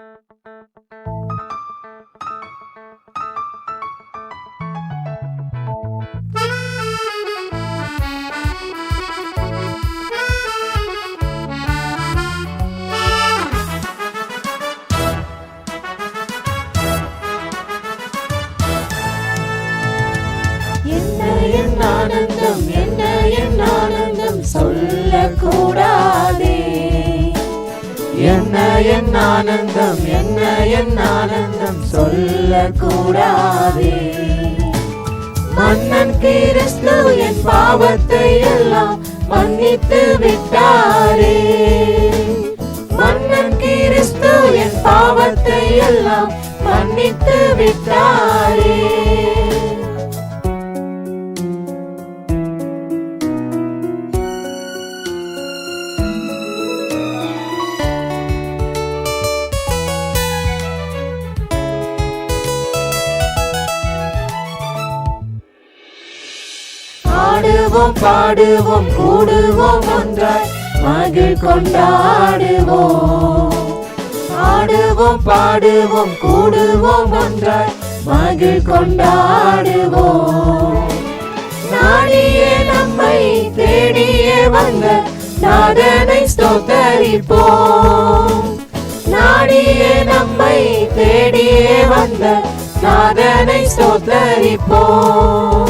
என்ன என் ஆனந்தம் என்ன என் ஆனந்தம் சொல்லக்கூடாதே. என்ன என் ஆனந்தம் என்ன என் ஆனந்தம் சொல்லக்கூடாதே. மன்னன் கிறிஸ்து என் பாவத்தை எல்லாம் மன்னித்து விட்டாரே. மன்னன் கிறிஸ்து என் பாவத்தை எல்லாம் மன்னித்து விட்டார். பாடுவோம் பாடுவோம் கூடுவோம் ஒன்றாய். மகிழ் கொண்டாடுவோம். ஆடுவோம் பாடுவோம் கூடுவோம் ஒன்றாய். மகிழ் கொண்டாடுவோம். நாடியே நம்மை தேடியே வந்த நாதனை ஸ்தோத்தரிப்போம். நாடியே நம்மை தேடியே வந்த நாதனை ஸ்தோத்தரிப்போம்.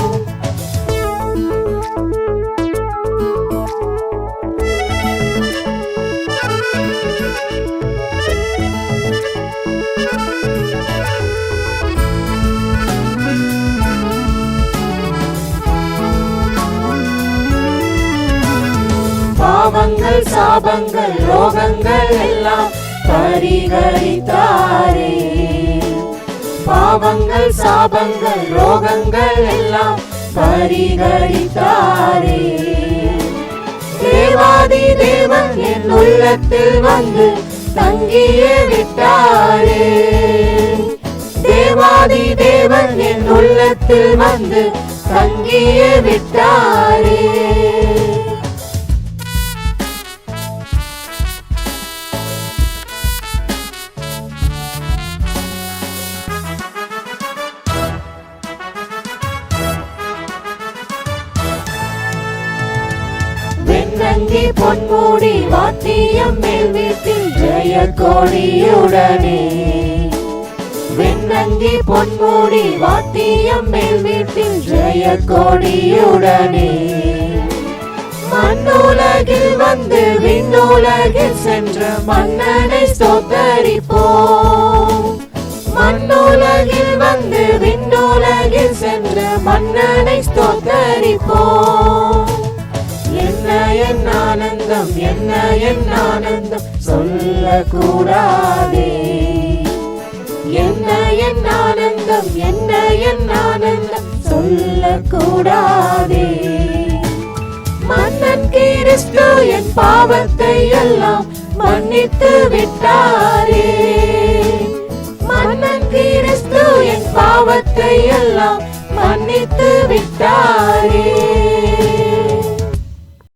பாவங்கள் சாபங்கள் ரோகங்கள் எல்லாம் பரிகரித்தாரே. பாவங்கள் சாபங்கள் ரோகங்கள் எல்லாம் பரிகரித்தாரே. தேவாதி தேவன் என் உள்ளத்தில் வந்து தங்கியே விட்டாரே. தேவாதி தேவன் என் உள்ளத்தில் வந்து தங்கியே விட்டாரே. வெண்ணங்கி பொன்மூடி வாத்தியம் மேல் வீட்டில் ஜெய கோடியுடனே வெண்ணங்கி பொன்மூடி வாத்தியம் மேல் வீட்டில் ஜெய கோடியுடனே மண்ணுலகில் வந்து விண்ணுலகில் சென்ற மன்னனை ஸ்தோத்தரிப்போம். மண்ணுலகில் வந்து விண்ணுலகில் சென்ற மன்னனை ஸ்தோத்தரிப்போம். என்ன என் ஆனந்தம்? என்ன என் ஆனந்தம்? சொல்லக்கூடாதே. என்ன என் ஆனந்தம்? என்ன என் ஆனந்தம்? சொல்லக்கூடாதே. மன்னன் கிறிஸ்து என் பாவத்தை எல்லாம் மன்னித்து விட்டாரே. மன்னன் கிறிஸ்து என் பாவத்தை எல்லாம் மன்னித்து விட்டாரே.